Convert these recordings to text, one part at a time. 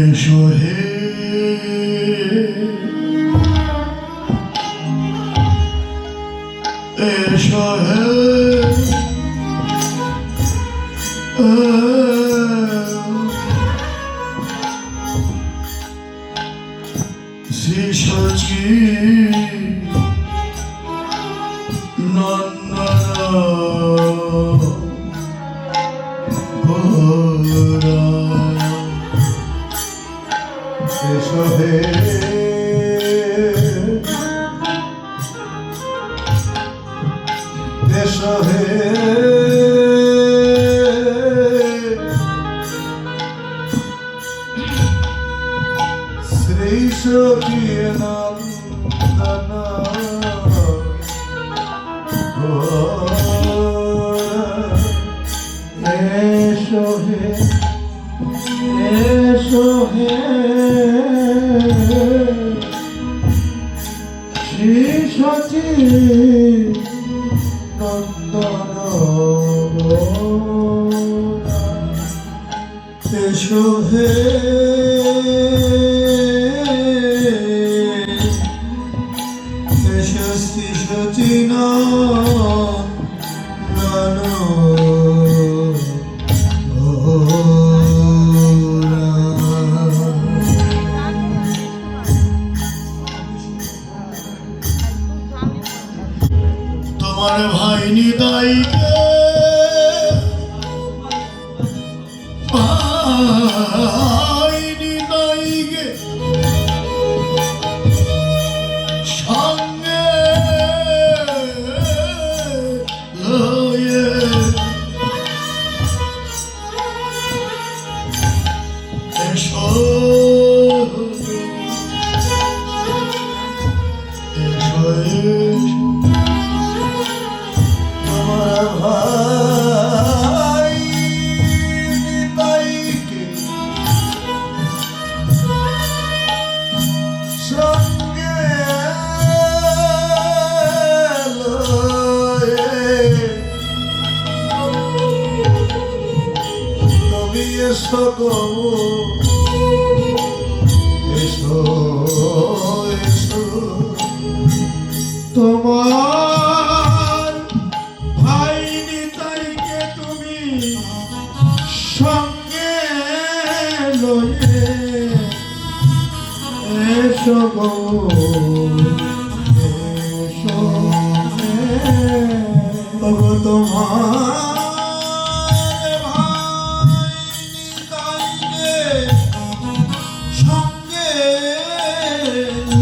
এসো হে এসো হে সচি নন্দন শ্রী সচি নন্দন এসো হে এসো শ্রী সচি নন্দন এসো গো এসো এসো তোমার ভাই নিতাইকে তুমি সঙ্গে লয়ে এসো গো।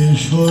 এসো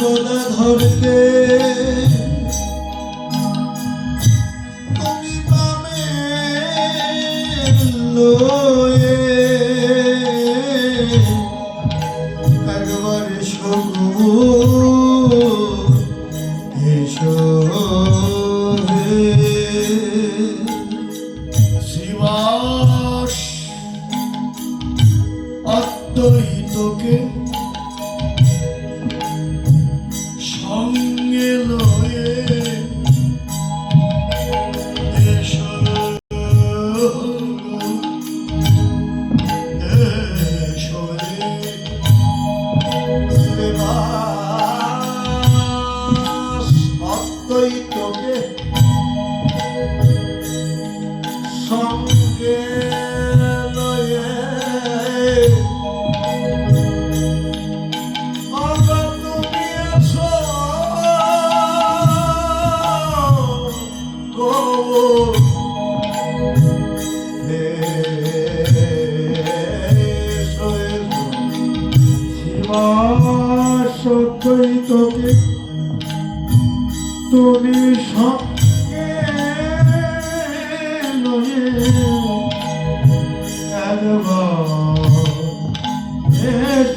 গদাধরকে তুমি পাবে লয়ে। একবার এসো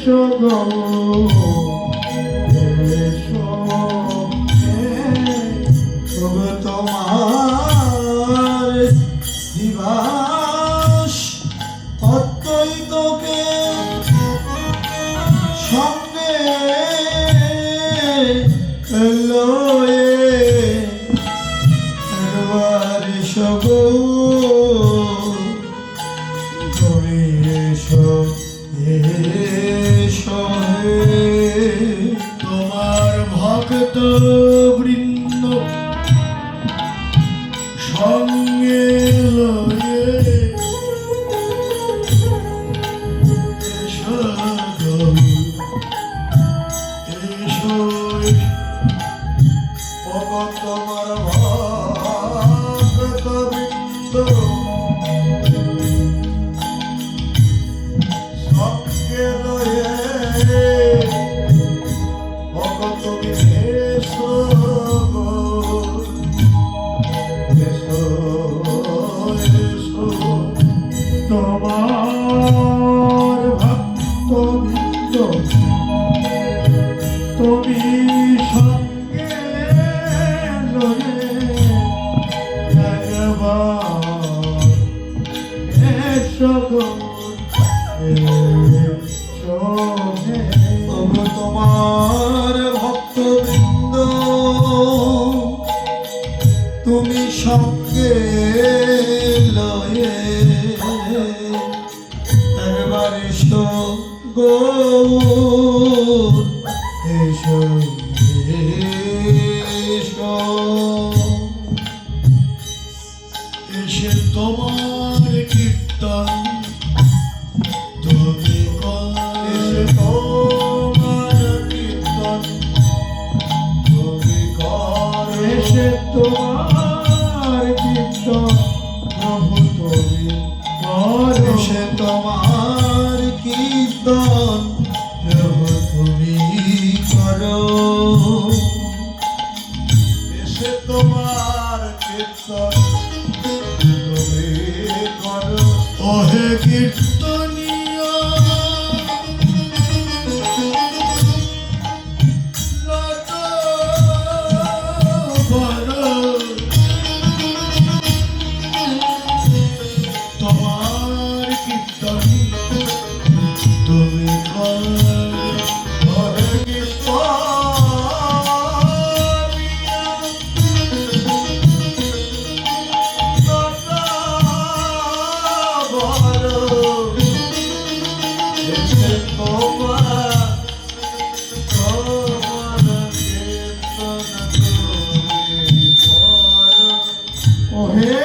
এসো গো এসো তবে তোমার দিবাস অত্যন্তকে সঙ্গে লয়ে একবার এসো গো তুমি এসো। শ্রোতৃন্দ সঙ্গ তোমার তোমার কীর্তন। তুমি করো ওহে কীর্তনীয়। তোমার কীর্তন তুমি করো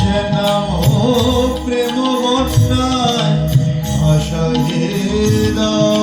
সে নাম প্রেম বন্যায় আশা দাও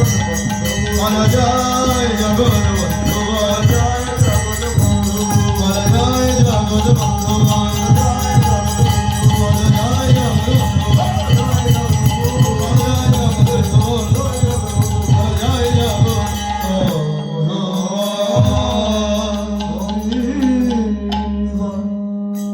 জগৎ বন্ধু জয় জগৎ বন্ধু জয় জগৎ বন্ধু